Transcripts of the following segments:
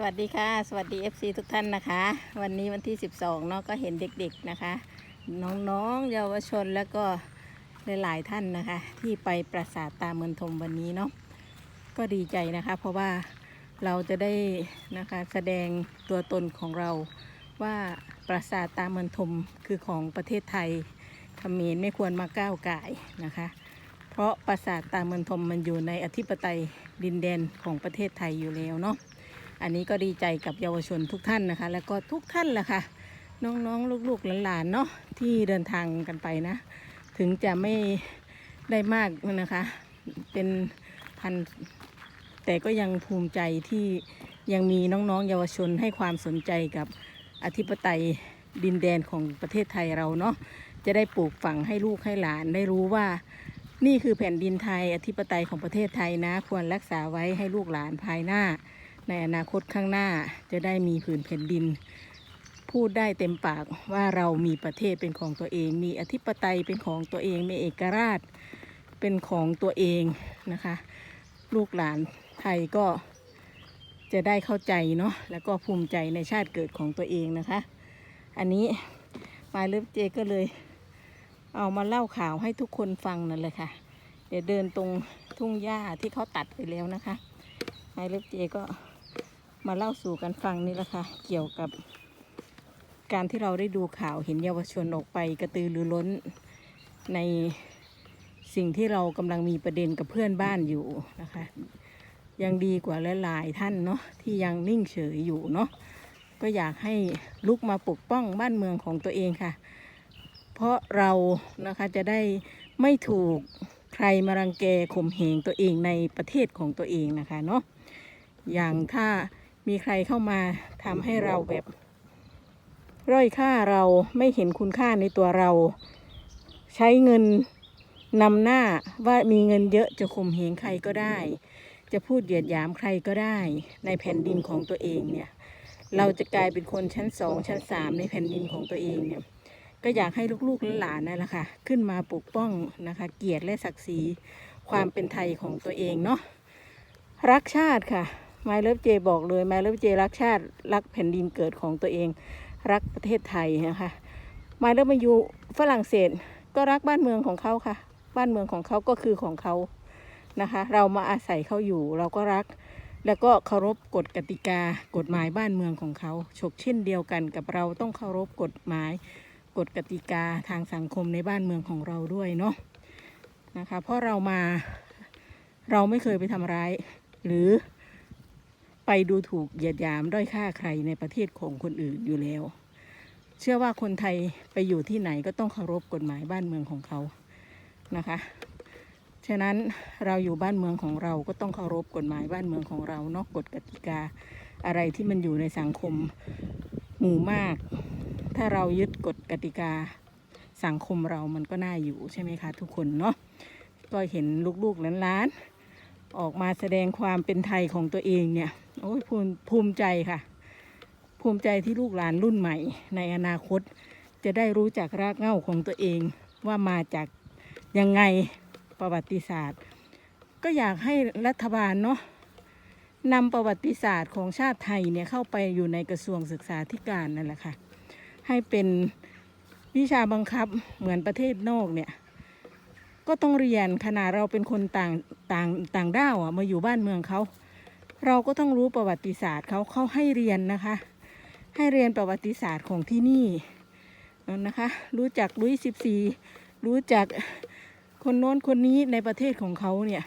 สวัสดีค่ะ สวัสดี FC ทุกท่านนะคะ วันนี้วันที่ 12เนาะก็เห็นเด็กๆนะคะ น้องๆเยาวชนแล้วก็หลายๆท่านนะคะ ที่ไปปราสาทตาเมืองทมวันนี้เนาะก็ดีใจนะคะ เพราะว่าเราจะได้นะคะแสดงตัวตนของเราว่าปราสาทตาเมืองทมคือของประเทศไทยเขมรไม่ควรมาก้าวไก่นะคะ เพราะปราสาทตาเมืองทมมันอยู่ในอธิปไตยดินแดนของประเทศไทยอยู่แล้วเนาะ อันนี้ก็ดีใจกับเยาวชนทุกท่านนะคะ แล้วก็ทุกท่านแหละค่ะ น้องๆลูกๆหลานๆเนาะที่เดินทางกันไปนะ ถึงจะไม่ได้มากนะคะ เป็นพันแต่ก็ยังภูมิใจที่ยังมีน้องๆ เยาวชนให้ความสนใจกับอธิปไตยดินแดนของประเทศไทยเราเนาะจะได้ปลูกฝังให้ลูกให้หลานได้รู้ว่า นี่คือแผ่นดินไทยอธิปไตยของประเทศไทยนะ ควรรักษาไว้ให้ลูกหลานภายหน้า ในอนาคตข้างหน้าจะได้มีผืนแผ่นดิน พูดได้เต็มปากว่าเรามีประเทศเป็นของตัวเอง มีอธิปไตยเป็นของตัวเองมีเอกราชเป็นของตัวเองนะคะ ลูกหลานไทยก็จะได้เข้าใจเนาะแล้วก็ภูมิใจในชาติเกิดของตัวเองนะคะ อันนี้ปายเลิฟเจก็เลย เอามาเล่าข่าวให้ทุกคนฟังนั่นเลยค่ะ เดี๋ยวเดินตรงทุ่งหญ้าที่เขาตัดไปแล้วนะคะไอเล็บเจก็ มาเล่าสู่กันฟังนี่แหละค่ะ เกี่ยวกับ การที่เราได้ดูข่าวเห็นเยาวชนออกไปกระตือรือร้นในสิ่งที่เรากำลังมีประเด็นกับเพื่อนบ้านอยู่นะคะ ยังดีกว่าหลายๆท่านเนาะที่ยังนิ่งเฉยอยู่เนาะก็อยากให้ลุกมาปกป้องบ้านเมืองของตัวเองค่ะ เพราะเรานะคะจะได้ไม่ถูกใครมารังแกข่มเหงตัวเองในประเทศของตัวเองนะคะเนาะอย่างถ้า มีใครเข้ามาทำให้เราแบบร่อยค่าเราไม่เห็นคุณค่าในตัวเรา ใช้เงินนำหน้าว่ามีเงินเยอะจะข่มเหงใครก็ได้ จะพูดเหยียดหยามใครก็ได้ ในแผ่นดินของตัวเองเนี่ย เราจะกลายเป็นคนชั้นสองชั้นสามในแผ่นดินของตัวเองเนี่ยก็อยากให้ลูกๆหลานนั่นแหละค่ะขึ้นมาปกป้องนะคะ เกียรติและศักดิ์ศรีความเป็นไทยของตัวเองเนาะรักชาติค่ะ ไมเลิฟเจบอกเลยไมเลิฟเจรักชาติ รักแผ่นดินเกิดของตัวเอง รักประเทศไทยนะคะไมเลิฟมาอยู่ฝรั่งเศสก็รักบ้านเมืองของเขาค่ะ บ้านเมืองของเขาก็คือของเขานะคะ เรามาอาศัยเขาอยู่เราก็รัก แล้วก็เคารพกฎกติกากฎหมายบ้านเมืองของเขาฉกเช่นเดียวกันกับเราต้องเคารพกฎหมายกฎกติกาทางสังคมในบ้านเมืองของเราด้วยเนาะนะคะ เพราะเรามาเราไม่เคยไปทำร้ายหรือ ไปดูถูกเหยียดหยามด้อยค่าใครในประเทศของคนอื่นอยู่แล้ว เชื่อว่าคนไทยไปอยู่ที่ไหนก็ต้องเคารพกฎหมายบ้านเมืองของเขานะคะ ฉะนั้นเราอยู่บ้านเมืองของเราก็ต้องเคารพกฎหมายบ้านเมืองของเรานาะกฎกติกาอะไรที่มันอยู่ในสังคมหมู่มาก ถ้าเรายึดกฎกติกาสังคมเรามันก็น่าอยู่ใช่ไหมคะทุกคนเนาะก็เห็นลูกๆหลานๆออกมาแสดงความเป็นไทยของตัวเองเนี่ย โอ้ยภูมิภูมิใจค่ะ ภูมิใจที่ลูกหลานรุ่นใหม่ ในอนาคตจะได้รู้จักรากเหง้าของตัวเองว่ามาจากยังไงประวัติศาสตร์ ก็อยากให้รัฐบาลเนาะนำประวัติศาสตร์ของชาติไทยเนี่ยเข้าไปอยู่ในกระทรวงศึกษาธิการนั่นแหละค่ะ ให้เป็นวิชาบังคับเหมือนประเทศนอกเนี่ยก็ต้องเรียนขนาดเราเป็นคนต่างต่างต่างด้าวอะมาอยู่บ้านเมืองเขา เราก็ต้องรู้ประวัติศาสตร์เขาเขาให้เรียนนะคะ ให้เรียนประวัติศาสตร์ของที่นี่นะคะ รู้จักลุยสิบสี่รู้จักคนโน้นคนนี้ในประเทศของเขาเนี่ย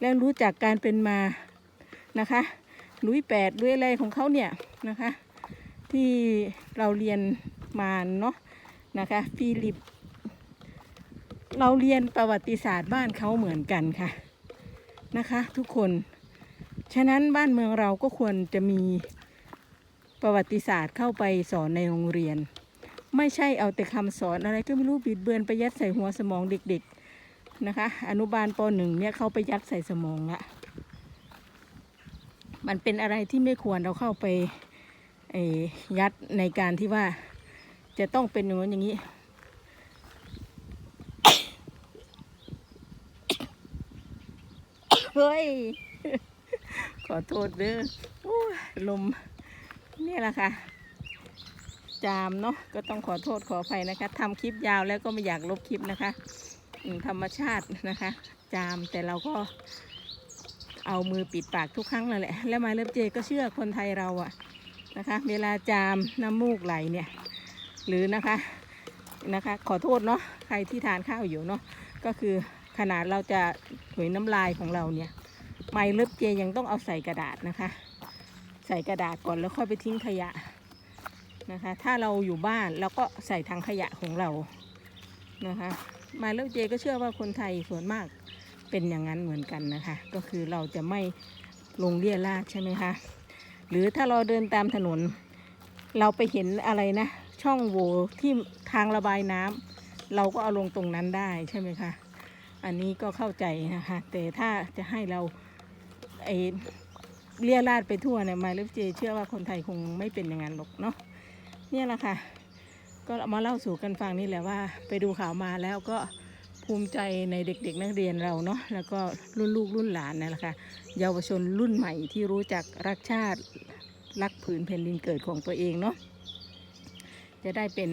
แล้วรู้จักการเป็นมานะคะลุยแปดลุยอะไรของเขาเนี่ยนะคะ ที่เราเรียนมาเนาะนะคะฟิลิป เราเรียนประวัติศาสตร์บ้านเขาเหมือนกันค่ะนะคะ ทุกคน ฉะนั้นบ้านเมืองเราก็ควรจะมีประวัติศาสตร์เข้าไปสอนในโรงเรียน ไม่ใช่เอาแต่คำสอนอะไรก็ไม่รู้บิดเบือนไปยัดใส่หัวสมองเด็กๆนะคะ อนุบาลปหนึ่งเนี่ยเขาไปยัดใส่สมองละมันเป็นอะไรที่ไม่ควรเราเข้าไปยัดในการที่ว่าจะต้องเป็นอย่างนั้นอย่างนี้ เฮ้ย ขอโทษเด้อโอ้ยลมนี่แหละค่ะ จามเนาะก็ต้องขอโทษขออภัยนะคะทำคลิปยาวแล้วก็ไม่อยากลบคลิปนะคะธรรมชาตินะคะ จามแต่เราก็เอามือปิดปากทุกครั้งนั่นแหละ แล้วมาเลิฟเจก็เชื่อคนไทยเราอะนะคะ เวลาจามน้ำมูกไหลเนี่ย หรือนะคะนะคะ ขอโทษเนาะใครที่ทานข้าวอยู่เนาะก็คือขนาดเราจะถุยน้ำลายของเราเนี่ย ไมเลิฟเจยังต้องเอาใส่กระดาษนะคะ ใส่กระดาษก่อนแล้วค่อยไปทิ้งขยะนะคะ ถ้าเราอยู่บ้านเราก็ใส่ถังขยะของเรานะคะไมาแล้วเจก็เชื่อว่าคนไทยส่วนมากเป็นอย่างนั้นเหมือนกันนะคะ ก็คือเราจะไม่ลงเลี่ยราดใช่ไหมคะหรือถ้าเราเดินตามถนน เราไปเห็นอะไรนะ ช่องโหว่ที่ทางระบายน้ำเราก็เอาลงตรงนั้นได้ใช่ไหมคะ อันนี้ก็เข้าใจนะคะ แต่ถ้าจะให้เรา ไอเลี่ยราดไปทั่วเนี่ยมาเลฟเจ เชื่อว่าคนไทยคงไม่เป็นอย่างนั้นหรอกเนาะเนี่ยแหละค่ะ ก็มาเล่าสู่กันฟังนี่แหละว่า ไปดูข่าวมาแล้วก็ภูมิใจในเด็กๆ นักเรียนเราเนาะแล้วก็รุ่นลูกรุ่นหลานนั่นแหละค่ะเยาวชนรุ่นใหม่ที่รู้จักรักชาติรักผืนแผ่นดินเกิดของตัวเองเนาะจะได้เป็น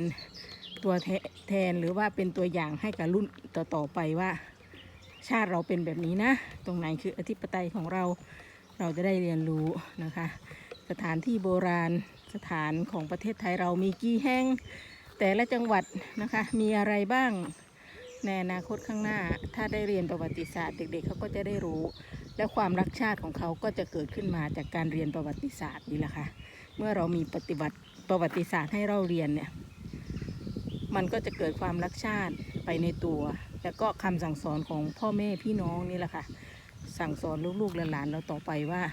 ตัวแทแทนหรือว่าเป็นตัวอย่างให้กับรุ่นต่อๆไปว่า ชาติเราเป็นแบบนี้นะ ตรงไหนคืออธิปไตยของเราเราจะได้เรียนรู้นะคะ สถานที่โบราณสถานของประเทศไทยเรามีกี่แห่งแต่ละจังหวัดนะคะ มีอะไรบ้างในอนาคตข้างหน้า ถ้าได้เรียนประวัติศาสตร์ เด็กๆเขาก็จะได้รู้ และความรักชาติของเขาก็จะเกิดขึ้นมาจากการเรียนประวัติศาสตร์นี่แหละค่ะเมื่อเรามีปฏิบัติประวัติศาสตร์ให้เราเรียนเนี่ยมันก็จะเกิดความรักชาติไปในตัว แล้วก็คำสั่งสอนของพ่อแม่พี่น้องนี่แหละค่ะ สั่งสอนลูกๆหลานๆเราต่อไปว่า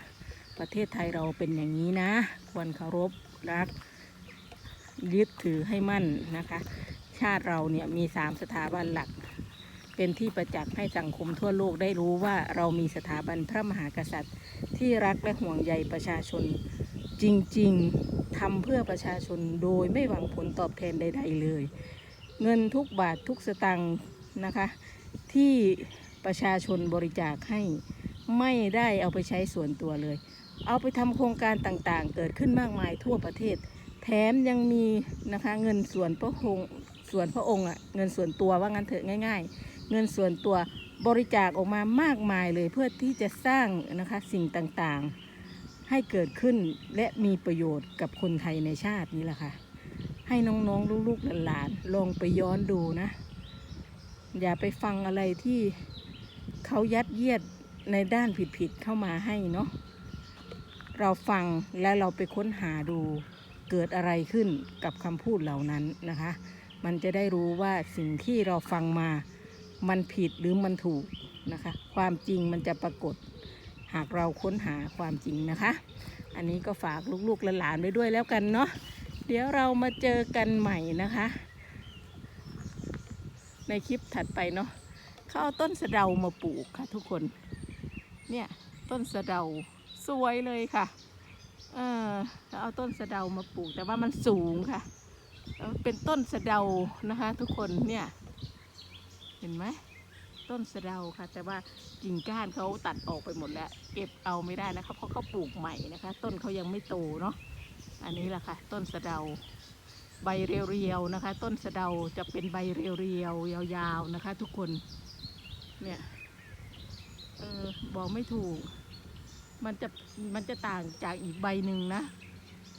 ประเทศไทยเราเป็นอย่างนี้นะ ควรเคารพรัก ยึดถือให้มั่นนะคะ ชาติเราเนี่ยมีสามสถาบันหลัก เป็นที่ประจักษ์ให้สังคมทั่วโลกได้รู้ว่าเรามีสถาบันพระมหากษัตริย์ ที่รักและห่วงใยประชาชนจริงๆทำเพื่อประชาชนโดยไม่หวังผลตอบแทนใด ๆ เลย เงินทุกบาททุกสตังค์ นะคะ ที่ประชาชนบริจาคให้ไม่ได้เอาไปใช้ส่วนตัวเลย เอาไปทำโครงการต่างๆ เกิดขึ้นมากมายทั่วประเทศ แถมยังมีนะคะเงินส่วนพระองค์ส่วนพระองค์อะเงินส่วนตัวว่างั้นเถอะง่าย ๆ เงินส่วนตัวบริจาคออกมามากมายเลยเพื่อที่จะสร้างนะคะสิ่งต่างๆ ให้เกิดขึ้นและมีประโยชน์กับคนไทยในชาตินี้แหละค่ะให้น้องๆลูกๆหลานๆลองไปย้อนดูนะ อย่าไปฟังอะไรที่เขายัดเยียดในด้านผิดๆเข้ามาให้เนาะเราฟังและเราไปค้นหาดูเกิดอะไรขึ้นกับคำพูดเหล่านั้นนะคะ มันจะได้รู้ว่าสิ่งที่เราฟังมามันผิดหรือมันถูกนะคะ ความจริงมันจะปรากฏ หากเราค้นหาความจริงนะคะ อันนี้ก็ฝากลูกๆหลานๆไว้ด้วยแล้วกันเนาะเดี๋ยวเรามาเจอกันใหม่นะคะ ในคลิปถัดไปเนาะเขาเอาต้นสะเดามาปลูกค่ะ ทุกคน เนี่ยต้นสะเดาสวยเลยค่ะ เออเอาต้นสะเดามาปลูก แต่ว่ามันสูงค่ะ เป็นต้นสะเดานะคะ ทุกคนเนี่ย เห็นไหมต้นสะเดาค่ะ แต่ว่ากิ่งก้านเขาตัดออกไปหมดแล้ว เก็บเอาไม่ได้นะคะ เพราะเขาปลูกใหม่นะคะ ต้นเขายังไม่โตเนาะอันนี้แหละค่ะ ต้นสะเดา ใบเรียวๆนะคะ ต้นสะเดาจะเป็นใบเรียวๆยาวๆนะคะ ทุกคนเนี่ยเออบอกไม่ถูก มันจะมันจะต่างจากอีกใบหนึ่งนะ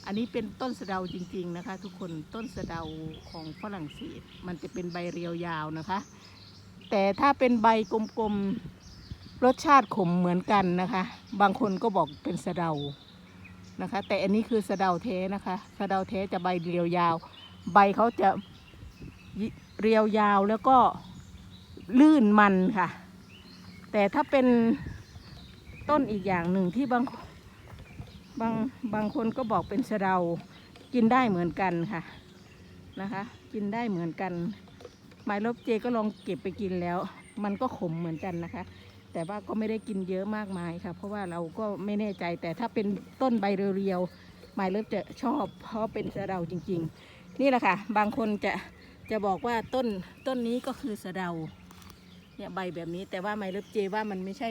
อันนี้เป็นต้นสะเดาจริง ๆนะคะ ทุกคนต้นสะเดาของฝรั่งเศส มันจะเป็นใบเรียวยาวนะคะ แต่ถ้าเป็นใบกลมๆรสชาติขมเหมือนกันนะคะ บางคนก็บอกเป็นสะเดานะคะ แต่อันนี้คือสะเดาเทนะคะสะเดาเทจะใบเรียวยาว ใบเขาจะเรียวยาวแล้วก็ลื่นมันค่ะ แต่ถ้าเป็นต้นอีกอย่างหนึ่งที่บางบางบางคนก็บอกเป็นสะเดากินได้เหมือนกันค่ะนะคะ กินได้เหมือนกันไม้ลบเจก็ลองเก็บไปกินแล้ว มันก็ขมเหมือนกันนะคะ แต่ว่าก็ไม่ได้กินเยอะมากมายค่ะ เพราะว่าเราก็ไม่แน่ใจแต่ถ้าเป็นต้นใบเรียวๆไม้ลบจะชอบเพราะเป็นสะเดาจริง ๆ นี่แหละค่ะ บางคนจะจะบอกว่าต้นต้นนี้ก็คือสะเดาเนี่ยใบแบบนี้แต่ว่าไมเลิฟเจว่ามันไม่ใช่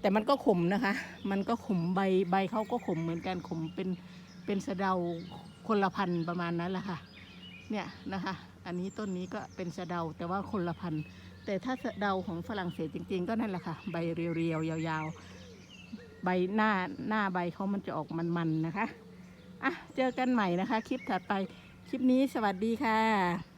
แต่มันก็ขมนะคะ มันก็ขมใบใบเขาก็ขมเหมือนกันขมเป็นเป็นสะเดาคนละพันธุ์ประมาณนั้นแหละค่ะ เนี่ยนะคะ อันนี้ต้นนี้ก็เป็นสะเดาแต่ว่าคนละพันธุ์แต่ถ้าสะเดาของฝรั่งเศสจริง ๆ ก็นั่นแหละค่ะ ใบเรียวๆยาวๆ ใบหน้าหน้าใบเขามันจะออกมันๆนะคะอะเจอกันใหม่นะคะ คลิปถัดไป คลิปนี้สวัสดีค่ะ